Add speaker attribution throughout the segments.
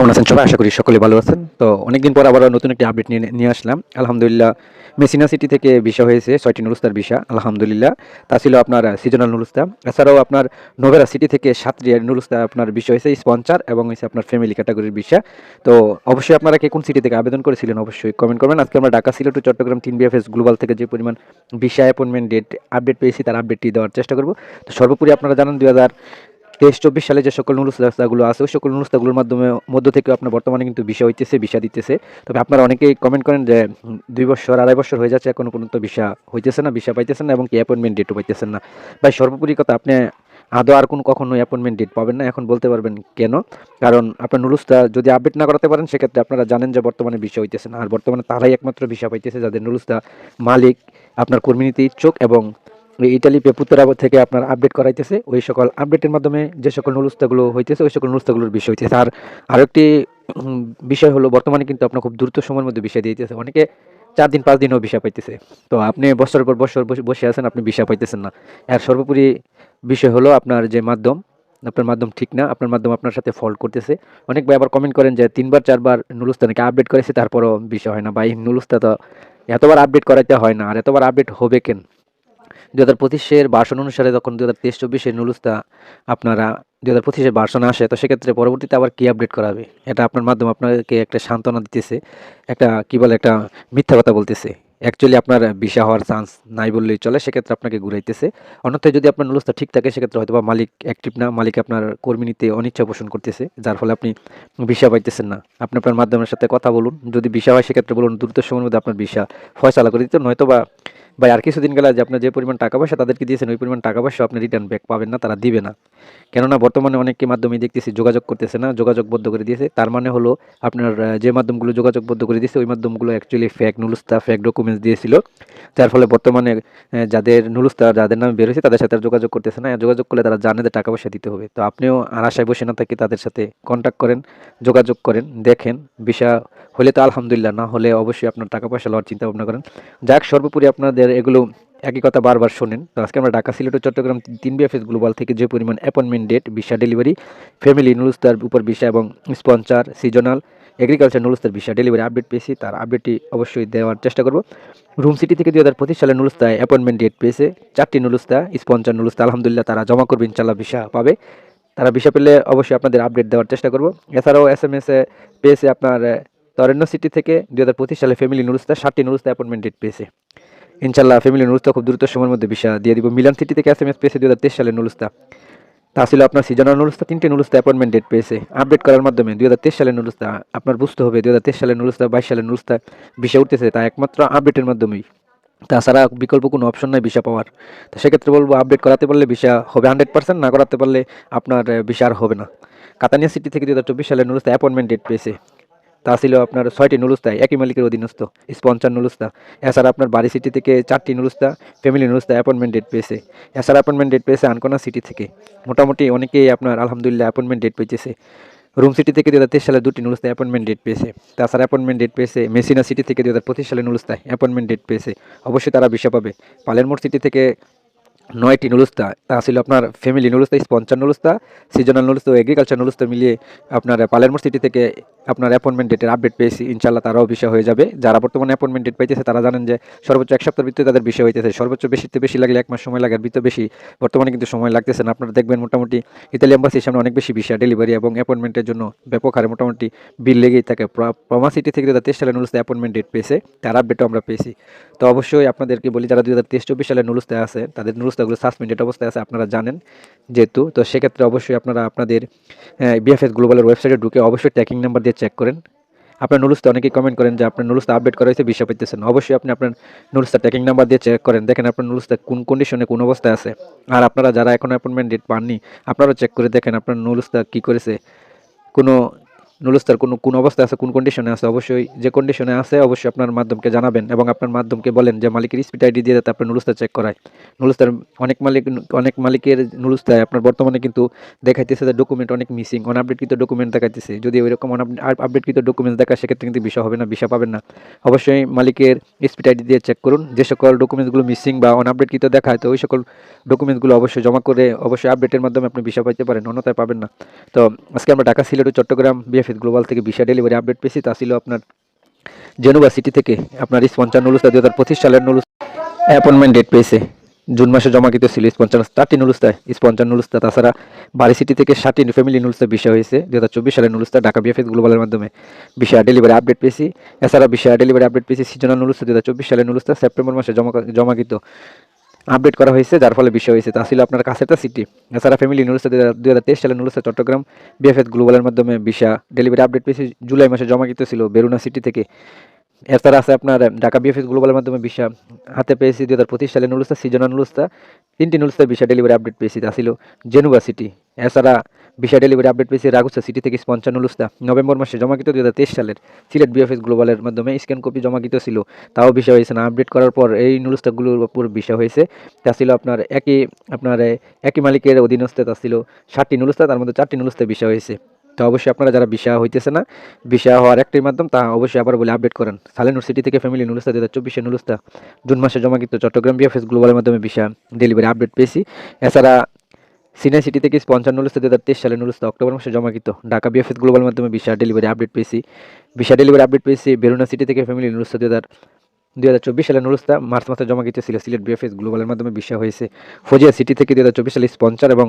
Speaker 1: কেমন আছেন সবাই? আশা করি সকলে ভালো আছেন। তো অনেকদিন পর আবার নতুন একটি আপডেট নিয়ে নিয়ে আসলাম। আলহামদুলিল্লাহ, মেসিনা সিটি থেকে ভিসা হয়েছে, ছয়টি নুরুস্তার ভিসা আলহামদুলিল্লাহ। তা ছিল আপনার সিজনাল নুরুস্তা। এছাড়াও আপনার নোভেরা সিটি থেকে সাতটি নুরুস্তা আপনার বিষয় হয়েছে স্পন্সার এবং হয়েছে আপনার ফ্যামিলি ক্যাটাগরির ভিসা তো অবশ্যই আপনারা কে কোন সিটি থেকে আবেদন করেছিলেন অবশ্যই কমেন্ট করবেন। আজকে আমরা ঢাকা, সিলেট ও চট্টগ্রাম তিন বিএফএস গ্লোবাল থেকে যে পরিমাণ ভিসা অ্যাপয়েন্টমেন্ট ডেট আপডেট পেয়েছি, তার আপডেটটি দেওয়ার চেষ্টা করব। তো সর্বোপরি আপনারা জানান দুই হাজার তেইশ চব্বিশ সালে যে সকল নুরুস্তাগুলো আছে, ওই সকল নুরুস্তাগুলোর মাধ্যমে, মধ্য থেকে আপনার বর্তমানে কিন্তু বিষয় হইতেছে, ভিসা দিতেছে। তবে আপনারা অনেকেই কমেন্ট করেন যে দুই বছর, আড়াই বছর হয়ে যাচ্ছে, এখনও পর্যন্ত ভিসা হইতেছে না, ভিসা পাইতেছেন না, এবং কি অ্যাপয়েন্টমেন্ট ডেটও পাইতেছেন না। ভাই, সর্বোপরি কথা, আপনি আদৌ আর কোনো কখনো অ্যাপয়েন্টমেন্ট ডেট পাবেন না, এখন বলতে পারবেন কেন? কারণ আপনার নুরুস্তা যদি আপডেট না করাতে পারেন, সেক্ষেত্রে আপনারা জানেন যে বর্তমানে ভিসা হইতেছে না। আর বর্তমানে তারাই একমাত্র ভিসা পাইতেছে, যাদের নুরুস্তা মালিক, আপনার কর্মী নিতে ইচ্ছুক এবং ইটালি পেপুতরা থেকে আপনার আপডেট করাইতেছে। ওই সকল আপডেটের মাধ্যমে যে সকল নুরুস্তাগুলো হইতেছে, ওই সকল নুরুস্তাগুলোর বিষয় হইতেছে। আর আরেকটি বিষয় হলো, বর্তমানে কিন্তু আপনার খুব দ্রুত সময়ের মধ্যে বিষয় দিতেছে। অনেকে চার দিন, পাঁচ দিনও বিষয় পাইতেছে। তো আপনি বছরের পর বছর বসে- আছেন, আপনি বিষয় পাইতেছেন না। আর সর্বোপরি বিষয় হলো আপনার যে মাধ্যম, আপনার মাধ্যম ঠিক না, আপনার মাধ্যম আপনার সাথে ফল্ট করতেছে। অনেক ভাই আবার কমেন্ট করেন যে তিনবার, চারবার নুরুস্তানকে আপডেট করেছে, তারপরও বিষয় হয় না। বা এই নুরুস্তা তো এতবার আপডেট করাইতে হয় না। আর এতবার আপডেট হবে কেন? দু হাজার পঁচিশের ভার্সন অনুসারে যখন দু হাজার তেইশ চব্বিশের নুলুস্তা আপনারা দু হাজার পঁচিশের ভার্সন আসে, তো সেক্ষেত্রে পরবর্তীতে আবার কি আপডেট করাবে এটা আপনার মাধ্যমে আপনাকে একটা সান্ত্বনা দিতেছে, একটা কি বলে, একটা মিথ্যা কথা বলতেছে। অ্যাকচুয়ালি আপনার বিষা হওয়ার চান্স নাই বললেই চলে, সেক্ষেত্রে আপনাকে ঘুরাইতেছে। অন্যথায় যদি আপনার নুলুস্তা ঠিক থাকে, সেক্ষেত্রে হয়তো বা মালিক অ্যাক্টিভ না, মালিক আপনার কর্মী নিতে অনিচ্ছা পোষণ করতেছে, যার ফলে আপনি ভিসা পাইতেছেন না। আপনি আপনার মাধ্যমের সাথে কথা বলুন, যদি ভিসা হয়, সেক্ষেত্রে বলুন দ্রুত সময়ের মধ্যে আপনার ভিসা ফয়সালা করে দিতে নয়তো বা ভাই, আর কিছুদিন গেলে যে আপনার যে পরিমাণ টাকা পয়সা তাদেরকে দিয়েছেন, ওই পরিমাণ টাকা পয়সা আপনি রিটার্ন ব্যাক পাবেন না, তারা দিবে না। কেননা বর্তমানে অনেককে মাধ্যমে দেখতেছি যোগাযোগ করতেছে না যোগাযোগ বদ্ধ করে দিয়েছে। তার মানে হলো আপনার যে মাধ্যমগুলো যোগাযোগ বদ্ধ করে দিয়েছে, ওই মাধ্যমগুলো অ্যাকচুয়ালি ফ্যাক নুলুস্তা ফ্যাক ডকুমেন্টস দিয়েছিল। যার ফলে বর্তমানে যাদের নুলুস্তা যাদের নামে বের হয়েছে, তাদের সাথে যোগাযোগ করতেছে না। যোগাযোগ করলে তারা জানে যে টাকা পয়সা দিতে হবে। তো আপনিও আর আশায় বসে না থাকি তাদের সাথে কন্ট্যাক্ট করেন, যোগাযোগ করেন, দেখেন। বিষয় হলে তো আলহামদুলিল্লাহ, না হলে অবশ্যই আপনার টাকা পয়সা লওয়ার চিন্তা ভাবনা করেন। যাক, সর্বোপরি আপনাদের এগুলো একই কথা বারবার শোনেন। তো আজকে আমরা ঢাকা সিলেট ও চট্টগ্রাম তিন বিএফএস গ্লোবাল থেকে যে পরিমাণ appointment date visa delivery family নুলুস্তার উপর ভিসা এবং স্পন্সার সিজনাল এগ্রিকালচার নুলুস্তার ভিসা ডেলিভারি আপডেট পেয়েছি। তার আপডেটটি অবশ্যই দেওয়ার চেষ্টা করব। রুম সিটি থেকে দুই হাজার পঁচিশ সালে নুলুস্তায় অ্যাপয়েন্টমেন্ট ডেট পেয়েছে। চারটি নুলুস্তা স্পন্সার নুলুস্তা আলহামদুলিল্লাহ তারা জমা করবে ইনশাল্লাহ ভিসা পাবে। তারা ভিসা পেলে অবশ্যই আপনাদের আপডেট দেওয়ার চেষ্টা করব। এছাড়াও এস এম এস পেয়েছে আপনার আহ, তরেন্ন সিটি থেকে দুই হাজার পঁচিশ সালে ফ্যামিলি নুরুস্তা ষাটটি নুরুস্তা অ্যাপয়েন্টমেন্ট ডেট পেয়েছে। ইনশাল্লাহ ফ্যামিলি নুরুস্তা খুব দ্রুত সময়ের মধ্যে ভিসা দিয়ে দিব। মিলান সিটি থেকে এস এম এস পেয়েছে দু হাজার তেইশ সালে নুরুস্তা। তা ছিল আপনার সিজনাল নুরুস্তা, তিনটে নুরুস্তা অ্যাপয়েন্টমেন্ট ডেট পেয়েছে। আপডেট করার মাধ্যমে দুই হাজার তেইশ সালে নুরুস্তা আপনার বুঝতে হবে, দুই হাজার তেইশ সালে নুরুস্তা, বাইশ সালে নুরুস্তা ভিসা উঠতেছে, তা একমাত্র আপডেটের মাধ্যমেই। তাছাড়া বিকল্প কোনো অপশন নাই ভিসা পাওয়ার। তো সেক্ষেত্রে বলব আপডেট করাতে পারলে ভিসা হবে হান্ড্রেড পার্সেন্ট না করাতে পারলে আপনার ভিসা আর হবে না। কাতানিয়া সিটি থেকে দু হাজার চব্বিশ সালে নুরুস্তা অ্যাপয়েন্টমেন্ট ডেট পেয়েছে। তা ছিল আপনার ছয়টি নুলুস্তা একই মালিকের অধীনস্থ স্পন্সার নুলুস্তা। এছাড়া আপনার বাড়ি সিটি থেকে চারটি নুলুস্তা ফ্যামিলি নুলুস্তা অ্যাপয়েন্টমেন্ট ডেট পেয়েছে। এছাড়া অ্যাপয়েন্টমেন্ট ডেট পেয়েছে আনকোনা সিটি থেকে। মোটামুটি অনেকেই আপনার আলহামদুলিল্লাহ অ্যাপয়েন্টমেন্ট ডেট পেয়েছে। রুম সিটি থেকে দু হাজার তেইশ সালে দুটি নুলুস্তা অ্যাপয়েন্টমেন্ট ডেট পেয়েছে। তাছাড়া অ্যাপয়েন্টমেন্ট ডেট পেয়েছে মেসিনা সিটি থেকে দু হাজার পঁচিশ সালে নুলুস্তায় অ্যাপয়েন্টমেন্ট ডেট পেয়েছে। অবশ্যই তারা বিষয় পাবে। পালেরমোড় সিটি থেকে নয়টি নুলুস্তা ছিল আপনার ফ্যামিলি নুলুস্তা স্পন্সার নুলুস্তা সিজনাল নুলুস্তা এগ্রিকালচার নুলুস্তা মিলিয়ে আপনার পালেরমোড় সিটি থেকে আপনার অ্যাপয়েন্টমেন্ট ডেটের আপডেট পেয়েছি। ইনশাল্লাহ তারাও বিষয় হয়ে যাবে। যারা বর্তমানে অ্যাপয়েন্টমেন্ট ডেট পাইতেছে, তারা জানেন যে সর্বোচ্চ এক সপ্তাহের ভিতরে তাদের বিষয় হইতেছে। সর্বোচ্চ বেশিতে বেশি লাগলে এক মাস সময় লাগে, আর ভিতরে বেশি। বর্তমানে কিন্তু সময় লাগতেছে না। আপনারা দেখবেন মোটামুটি ইতালি এম্বাসির সামনে অনেক বেশি বিষয় ডেলিভারি এবং অ্যাপয়েন্টমেন্টের জন্য ব্যাপক হারে মোটামুটি বিল লেগেই থাকে। প্রমা সিটি থেকে দু হাজার তেইশ সালে নুলুস্তা অ্যাপয়েন্টমেন্ট ডেট পেয়েছে, তার আপডেটও আমরা পেয়েছি। তো অবশ্যই আপনাদেরকে বলি, যারা দু হাজার তেইশ চব্বিশ সালে নুলুস্তায় আছে, তাদের নুলুস্তাগুলো সাসপেন্ডেড অবস্থায় আছে, আপনারা জানেন যেহেতু। তো সেক্ষেত্রে অবশ্যই আপনারা আপনাদের বিএফএস গ্লোবালের ওয়েবসাইটে ঢুকে অবশ্যই ট্র্যাকিং নাম্বার দিয়ে চেক করেন। আপনার নুলুস্তা অনেকেই কমেন্ট করেন যে আপনার নুলুস্তা আপডেট করা হয়েছে, বিষয় পেতেছেন অবশ্যই আপনি আপনার নুলুস্তা ট্র্যাকিং নাম্বার দিয়ে চেক করেন। দেখেন আপনার নুলুস্তা কোন কন্ডিশনে কোন অবস্থায় আছে। আর আপনারা যারা এখনও অ্যাপয়েন্টমেন্ট ডেট পাননি, আপনারাও চেক করে দেখেন আপনার নুলুস্তা কী করেছে। কোনো নুলুস্তার কোনো, কোন অবস্থায় আছে, কোন কন্ডিশনে আছে, অবশ্যই যে কন্ডিশনে আছে, অবশ্যই আপনার মাধ্যমকে জানাবেন এবং আপনার মাধ্যমকে বলেন যে মালিকের স্পিড আইডি দিয়ে যাতে আপনার নুলুস্তা চেক করায়। নুলুস্তার অনেক মালিক, অনেক মালিকের নুলুস্তায় আপনার বর্তমানে কিন্তু দেখাইতেছে যে ডকুমেন্ট অনেক মিসিং অনআপডেটকৃত ডকুমেন্ট দেখাইতেছে। যদি ওইরকম আপডেটকৃত ডকুমেন্টস দেখায়, সেক্ষেত্রে কিন্তু বিষয় হবে না, বিষয় পাবেন না। অবশ্যই মালিকের স্পিড আইডি দিয়ে চেক করুন। যে সকল ডকুমেন্টসগুলো মিসিং বা অনআপডেটকৃত দেখায়, তো ওই সকল ডকুমেন্টসগুলো অবশ্যই জমা করে, অবশ্যই আপডেটের মাধ্যমে আপনি বিষয় পাইতে পারেন, অন্যথায় পাবেন না। তো আজকে আমরা ঢাকা সিলেট ও চট্টগ্রাম বিএফএস বিএফএস গ্লোবাল থেকে ভিসা ডেলিভারি আপডেট পেয়েছি। তা ছিল আপনার জেনুবা সিটি থেকে আপনার স্পঞ্চার নুলুস্তা দুই হাজার পঁচিশ সালের নুলুস অ্যাপয়েন্টমেন্ট ডেট পেয়েছে। জুন মাসে জমাকৃত ছিল স্পঞ্চার চারটি নুলুস্তায় স্পঞ্চার নুলুস্তা তাছাড়া বাড়ি সিটি থেকে ষাটটি ফ্যামিলি নুলুস্তা বিষয় হয়েছে। দু হাজার চব্বিশ সালের নুলুস্তা ঢাকা বিএফএস গ্লোবালের মাধ্যমে বিষয় ডেলিভারি আপডেট পেয়েছি। এছাড়া বিষয় ডেলিভারি আপডেট পেয়েছি সিজনাল নুলুস্তা দু হাজার চব্বিশ সালের নুলুস্তা সেপ্টেম্বর মাসে জমা জমাকৃত আপডেট করা হয়েছে, যার ফলে বিষয় হয়েছে, তা ছিল আপনার কাছেটা সিটি। এছাড়া ফ্যামিলি নুরুসে দু হাজার তেইশ সালে নুরুসে চট্টগ্রাম বিএফএস গ্লোবালের মাধ্যমে ভিসা ডেলিভারি আপডেট পেয়েছে, জুলাই মাসে জমা ছিল বেরুনা সিটি থেকে। এছাড়া আছে আপনার ঢাকা বিএফএস গ্লোবালের মাধ্যমে ভিসা। হাতে পেয়েছি দুই হাজার পঁচিশ সালে নুলুস্তা সিজনাল নুলুস্তা। তিনটি নুলুস্তা ভিসা ডেলিভারি আপডেট পেয়েছি, তা ছিল জেনুবা সিটি এছাড়া ভিসা ডেলিভারি আপডেট পেয়েছি রাগুসা সিটি থেকে স্পঞ্চার নুলুস্তা। নভেম্বর মাসে জমাকৃত দুই হাজার তেইশ সালের সিলেট বিএফএস গ্লোবালের মাধ্যমে স্ক্যান কপি জমাকৃত ছিল। তাও বিষয় হয়েছে না আপডেট করার পর এই নুলুস্তাগুলোর উপর বিষয় হয়েছে। তা ছিল আপনার একই আপনার একই মালিকের অধীনস্থে তা ছিল ষাটটি নুলুস্তা, তার মধ্যে চারটি নুলুস্তা বিষয় হয়েছে। তো অবশ্যই আপনারা যারা বিষয় হইতেছে না বিষয় হওয়ার একটাই মাধ্যম, তা অবশ্যই আবার বলে আপডেট করেন। সালেনুর সিটি থেকে ফ্যামিলি নুলুস্তা দু হাজার চব্বিশে নুলুস্তা জুন মাসে জমাকৃত চট্টগ্রাম বিএফএস গ্লোবালের মাধ্যমে বিষয় ডেলিভারি আপডেট পেয়েছি। এছাড়া সিনিয়র সিটি থেকে স্পঞ্চার নুলুস্তা দু হাজার তেইশ সালে নুলুস্তা অক্টোবর মাসে জমাকৃত ঢাকা বিএফএস গ্লোবালের মাধ্যমে ভিসা ডেলিভারি আপডেট পেয়েছি। ভিসা ডেলিভারি আপডেট পেয়েছি বেরুনা সিটি থেকে ফ্যামিলি নুলুস্তা দু হাজার দুই হাজার চব্বিশ সালে নুলুস্তা মার্চ মাসে জমাকৃত ছিল সিলেট বিএফএস গ্লোবালের মাধ্যমে ভিসা হয়েছে। ফজিয়া সিটি থেকে দু হাজার চব্বিশ সালে স্পঞ্চার এবং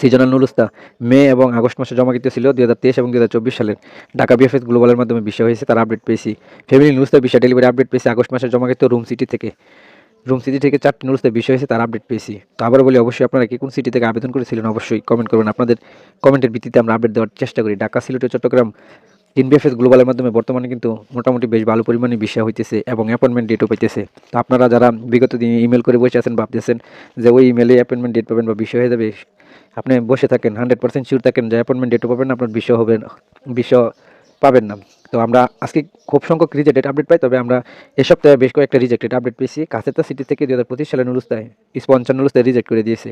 Speaker 1: সিজনাল নুলুস্তা মে এবং আগস্ট মাসে জমা জমাকৃত ছিল দু হাজার তেইশ এবং দু হাজার চব্বিশ সালের। ঢাকা বিএফএস গ্লোবালের মাধ্যমে বিষয় হয়েছে তার আপডেট পেয়েছি। ফ্যামিলি নুলুস্তা বিষয় ডেলিভারি আপডেট পেয়েছি আগস্ট মাসে জমাকৃত রুম সিটি থেকে। রুম সিটি থেকে চারটি নুলুস্তে বিষয় হয়েছে তার আপডেট পেয়েছি। তো আবার বলি, অবশ্যই আপনারা কি কোন সিটি থেকে আবেদন করেছিলেন অবশ্যই কমেন্ট করবেন আপনাদের কমেন্টের ভিত্তিতে আমরা আপডেট দেওয়ার চেষ্টা করি। ঢাকা, সিলেট চট্টগ্রাম তিন বিএফএস গ্লোবালের মাধ্যমে বর্তমানে কিন্তু মোটামুটি বেশ ভালো পরিমাণে বিষয় হইতেছে এবং অ্যাপয়েন্টমেন্ট ডেটও পাইতেছে। তো আপনারা যারা বিগত দিনে ইমেল করে বসে আছেন, ভাবতেছেন যে ওই ইমেলে অ্যাপয়েন্টমেন্ট ডেট পাবেন বা বিষয় হয়ে যাবে আপনি বসে থাকেন হান্ড্রেড পার্সেন্ট শিওর থাকেন যে অ্যাপয়েন্টমেন্ট ডেটও পাবেন, আপনার বিষয় হবে বিষয় পাবেন না। তো আমরা আজকে খুব সংখ্যক রিজেক্টেড আপডেট পাই, তবে আমরা এ সপ্তাহে বেশ কয়েকটা রিজেক্টেড আপডেট পেয়েছি। কাছেতা সিটি থেকে দু হাজার পঁচিশ সালে নুরুস্তায় স্পঞ্চান নুরুস্তায় রিজেক্ট করে দিয়েছে।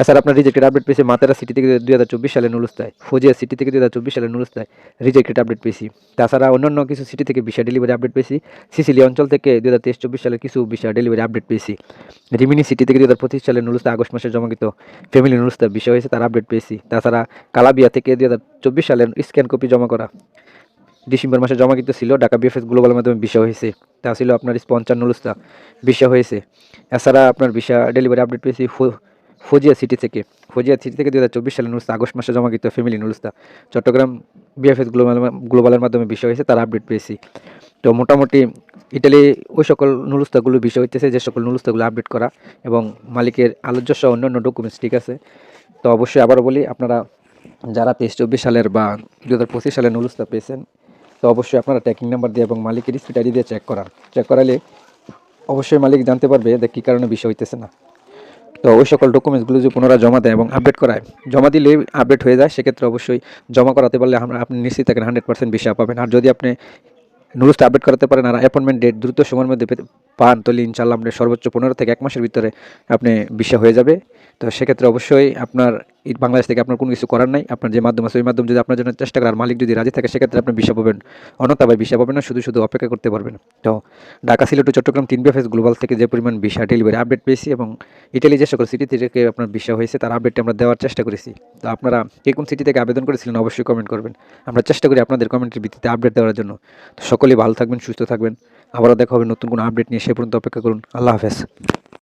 Speaker 1: এছাড়া আপনার রিজেক্টেড আপডেট পেয়েছি। মাতারা সিটি থেকে দুই হাজার চব্বিশ সালে নুলুস্তায়, ফজিয়া সিটি থেকে দুই হাজার চব্বিশ সালে নুলুস্তায় রিজেক্টেড আপডেট পেয়েছি। তাছাড়া অন্যান্য কিছু সিটি থেকে ভিসা ডেলিভারি আপডেট পেয়েছি। সিসিলি অঞ্চল থেকে দুই হাজার তেইশ চব্বিশ সালে কিছু ভিসা ডেলিভারি আপডেট পেয়েছি। রিমিনি সিটি থেকে দুই হাজার পঁচিশ সালে নুলুস্তা আগস্ট মাসে জমাকৃত ফ্যামিলি নুলুস্তা বিষয় হয়েছে, তার আপডেট পেয়েছি। তাছাড়া কালাবিয়া থেকে দুই হাজার চব্বিশ সালে স্ক্যান কপি জমা করা ডিসেম্বর মাসে জমাকৃত ছিল। ঢাকা বিএফএস গ্লোবালের মাধ্যমে বিষয় হয়েছে। তা ছিল আপনার স্পঞ্চার নুলুস্তা বিষয় হয়েছে। এছাড়া আপনার ভিসা ডেলিভারি আপডেট পেয়েছি। ফজিয়া সিটি থেকে, ফজিয়া সিটি থেকে দু হাজার চব্বিশ সালে নুলুস্তা আগস্ট মাসে জমাকৃত ফ্যামিলি নুলুস্তা চট্টগ্রাম বিএফএস গ্লোবাল গ্লোবালের মাধ্যমে বিষয় হয়েছে, তার আপডেট পেয়েছি। তো মোটামুটি ইটালি ওই সকল নুলুস্তাগুলো বিষয় হইতেছে, যে সকল নুলুস্তাগুলো আপডেট করা এবং মালিকের আলোচ্য সহ অন্যান্য ডকুমেন্টস ঠিক আছে। তো অবশ্যই আবারও বলি, আপনারা যারা তেইশ চব্বিশ সালের বা দু হাজার পঁচিশ সালের নুলুস্তা পেয়েছেন, তো অবশ্যই আপনারা ট্র্যাকিং নাম্বার দিয়ে এবং মালিকের আইডি দিয়ে চেক করান। চেক করালে অবশ্যই মালিক জানতে পারবে যে কী কারণে বিষয় হইতেছে না। তো ওই সকল ডকুমেন্টসগুলো যদি পুনরায় জমা দেয় এবং আপডেট করায়, জমা দিলে আপডেট হয়ে যায়, সেক্ষেত্রে অবশ্যই জমা করাতে পারলে আমরা, আপনি নিশ্চিত থাকেন হান্ড্রেড পার্সেন্ট বিষয় পাবেন। আর যদি আপনি নুরুসটা আপডেট করাতে পারেন আর অ্যাপয়েন্টমেন্ট ডেট দ্রুত সময়ের মধ্যে পান তাহলে ইনশাল্লাহ আপনি সর্বোচ্চ পনেরো থেকে এক মাসের ভিতরে আপনি বিষয় হয়ে যাবে। তো সেক্ষেত্রে অবশ্যই আপনার বাংলাদেশ থেকে আপনার কোনো কিছু করার নাই। আপনার যে মাধ্যম আছে, ওই মাধ্যম যদি আপনার জন্য চেষ্টা করার মালিক যদি রাজি থাকে, সেক্ষেত্রে আপনি বিষয় পাবেন। অন্যথায় বিষয় পাবেন না, শুধু শুধু অপেক্ষা করতে পারবেন। তো ঢাকা, সিলেট চট্টগ্রাম তিন বিএফএস গ্লোবাল থেকে যে পরিমাণ ভিসা ডেলিভারি আপডেট পেয়েছি এবং ইটালি যে সকল সিটি থেকে আপনার বিষয় হয়েছে, তার আপডেটটি আমরা দেওয়ার চেষ্টা করেছি। তো আপনারা কে কোন সিটি থেকে আবেদন করেছিলেন অবশ্যই কমেন্ট করবেন। আমরা চেষ্টা করি আপনাদের কমেন্টের ভিত্তিতে আপডেট দেওয়ার জন্য। তো সকলেই ভালো থাকবেন, সুস্থ থাকবেন। আবারও দেখা হবে নতুন কোনো আপডেট নিয়ে সে পর্যন্ত অপেক্ষা করুন। আল্লাহ হাফেজ।